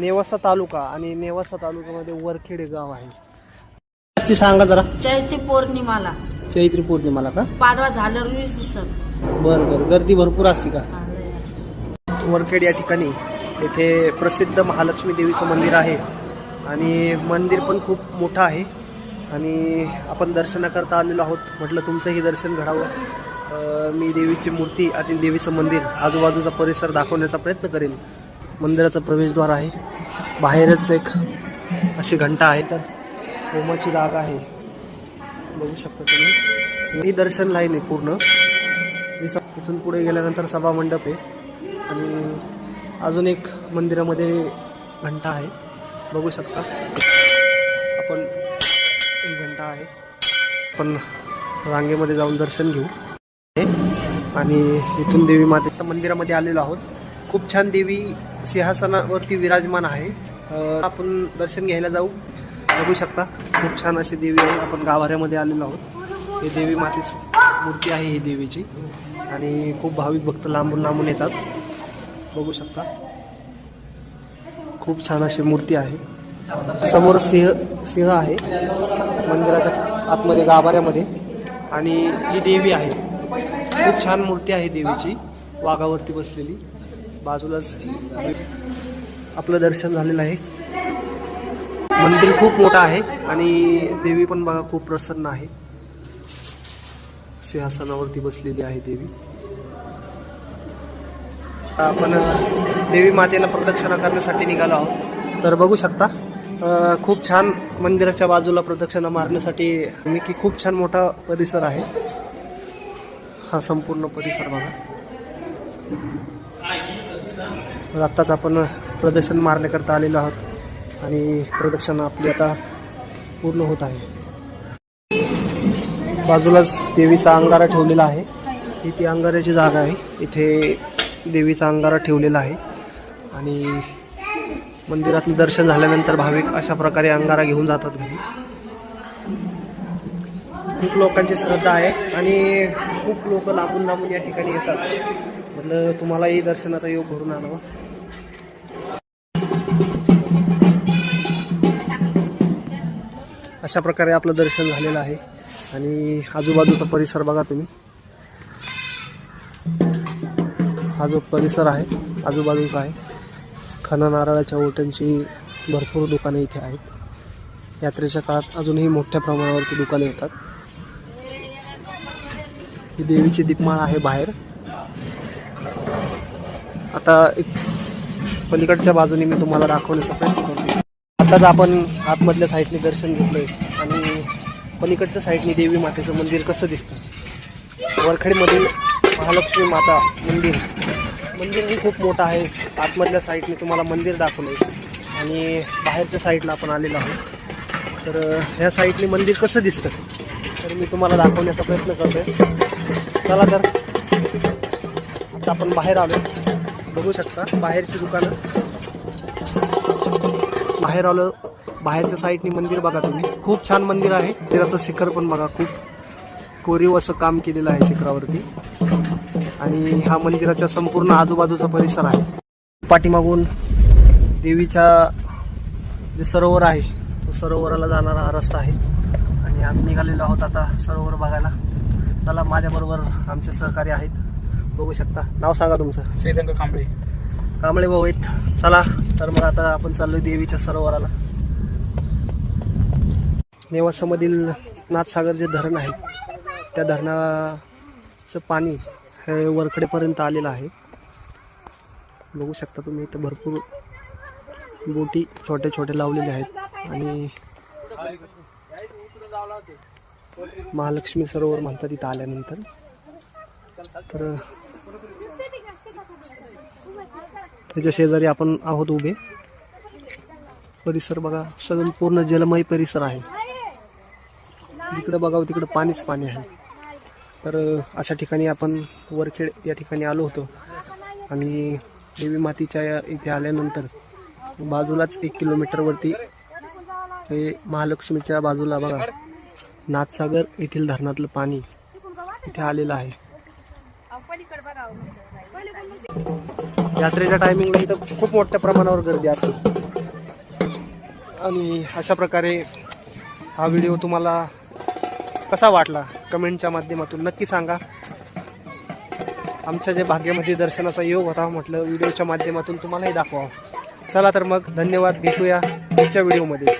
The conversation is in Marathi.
नेवासा तालुका आणि नेवासा तालुक्यामध्ये वरखेड गाव आहे. ती सांगा जरा. चैती पौर्णिमाला. चैत्री पौर्णिमाला का? पाडवा दिवसात बरं बरं. गर्दी भरपूर असते का? वरखेड या ठिकाणी येथे प्रसिद्ध महालक्ष्मी देवीचं मंदिर आहे. आणि मंदिर पण खूप मोठं आहे. आणि आपण दर्शनाकरता आलेलो आहोत. म्हटलं तुमचंही दर्शन घडावं. मी देवीची मूर्ती आणि देवीचं मंदिर आजूबाजूचा परिसर दाखवण्याचा प्रयत्न करेन. मंदिराचं प्रवेशद्वार आहे. बाहेरच एक अशी घंटा आहे. तर होमाची जागा आहे. बघू शकता तुम्ही. ही दर्शन लाईन आहे पूर्ण. इथून तिथून पुढे गेल्यानंतर सभा मंडप आहे. आणि अजून एक मंदिरामध्ये घंटा आहे. बघू शकता. आपण एक घंटा आहे. आपण रांगेमध्ये जाऊन दर्शन घेऊ. आणि इथून देवी माते मंदिरामध्ये आलेलो आहोत. खूप छान देवी सिंहासनावरती विराजमान आहे. आपण दर्शन घ्यायला जाऊ. बघू शकता खूप छान अशी देवी आहे. आपण गाभाऱ्यामध्ये आलेलो आहोत. ही देवी मातेची मूर्ती आहे ही देवीची. आणि खूप भाविक भक्त लांबून लांबून येतात. बघू शकता. खूप छान अशी मूर्ती आहे. समोर सिंह सिंह आहे. मंदिराच्या आतमध्ये गाभाऱ्यामध्ये. आणि ही देवी आहे. खूप छान मूर्ती आहे देवीची. वाघावरती बसलेली. बाजूलाच आपलं दर्शन झालेलं आहे. मंदिर खूप मोठं आहे आणि देवी पण बघा खूप प्रसन्न आहे. सिंहासनावरती बसलेली आहे देवी. आपण देवी मातेला प्रदक्षिणा करण्यासाठी निघालो आहोत. तर बघू शकता खूप छान मंदिराच्या बाजूला प्रदक्षिणा मारण्यासाठी मी की खूप छान मोठा परिसर आहे. हा संपूर्ण परिसर बघा. तर आत्ताच आपण प्रदर्शन मारण्याकरता आलेलो आहोत. आणि प्रदक्षिणा आपली आता पूर्ण होत आहे. बाजूलाच देवीचा अंगारा ठेवलेला आहे. ही ती अंगाराची जागा आहे. इथे देवीचा अंगारा ठेवलेला आहे. आणि मंदिरात दर्शन झाल्यानंतर भाविक अशा प्रकारे अंगारा घेऊन जातात घरी. खूप लोकांची श्रद्धा आहे आणि खूप लोक लांबून लांबून या ठिकाणी येतात. म्हटलं तुम्हालाही दर्शनाचा योग भरून आणावा. अशा प्रकारे आपलं दर्शन झालेलं आहे. आणि आजूबाजूचा परिसर बघा तुम्ही. हा जो परिसर आहे आजूबाजूचा आहे खना नारळाच्या ओट्यांची भरपूर दुकाने इथे आहेत. यात्रेच्या काळात अजूनही मोठ्या प्रमाणावरती दुकाने येतात. ही देवीची दीपमाळ आहे बाहेर. आता एक पलीकडच्या बाजूने मी तुम्हाला दाखवण्याचा प्रयत्न करतो आताच आपण आतमधल्या साईडने दर्शन घेतलंय आणि पलीकडच्या साईडने देवी मातेचं मंदिर कसं दिसतं? वरखेडमधील महालक्ष्मी माता मंदिर. मंदिरही खूप मोठं आहे. आतमधल्या साईडने तुम्हाला मंदिर दाखवलं आहे आणि बाहेरच्या साईडला आपण आलेलो आहोत. तर ह्या साईडने मंदिर कसं दिसतं? तर मी तुम्हाला दाखवण्याचा प्रयत्न करतोय. चला तर. आता आपण बाहेर आलो बघू शकता बाहेरची दुकानं. बाहेर आलं बाहेरच्या साईडनी मंदिर बघा तुम्ही. खूप छान मंदिर आहे. मंदिराचं शिखर पण बघा खूप. कोरीव असं काम केलेलं आहे शिखरावरती. आणि ह्या मंदिराच्या संपूर्ण आजूबाजूचा परिसर आहे. पाठीमागून देवीच्या जे सरोवर आहे तो सरोवराला जाणारा हा रस्ता आहे. आणि आम्ही निघालेलो आहोत आता सरोवर बघायला. चला माझ्याबरोबर आमचे सहकारी आहेत. बघू शकता. नाव सांगा तुमचं. श्रीरंग कांबळे. कांबळे भाऊ आहेत. चला तर मग आता आपण चाललोय देवीच्या सरोवराला. नेवासामधील नाथसागर जे धरण आहे त्या धरणाचं पाणी हे वरकडेपर्यंत आलेलं आहे. बघू शकता तुम्ही इथं भरपूर बोटी छोटे छोटे लावलेले आहेत. आणि महालक्ष्मी सरोवर म्हणतात इथं आल्यानंतर. तर त्याच्या शेजारी आपण आहोत उभे. परिसर बघा सगळं पूर्ण जलमय परिसर आहे. जिकडे बघावं तिकडं पाणीच पाणी आहे. तर अशा ठिकाणी आपण वरखेड या ठिकाणी आलो होतो. आणि देवी मातीच्या इथे आल्यानंतर बाजूलाच एक किलोमीटरवरती हे महालक्ष्मीच्या बाजूला बघा नाथसागर येथील धरणातलं पाणी इथे आलेलं आहे. यात्रेच्या टायमिंगला इथं खूप मोठ्या प्रमाणावर गर्दी असते. आणि अशा प्रकारे हा व्हिडिओ तुम्हाला कसा वाटला? कमेंटच्या माध्यमातून नक्की सांगा. आमच्या जे भाग्यामध्ये दर्शनाचा योग होता म्हटलं व्हिडिओच्या माध्यमातून तुम्हालाही दाखवा चला तर मग धन्यवाद भेटूया पुढच्या व्हिडिओमध्ये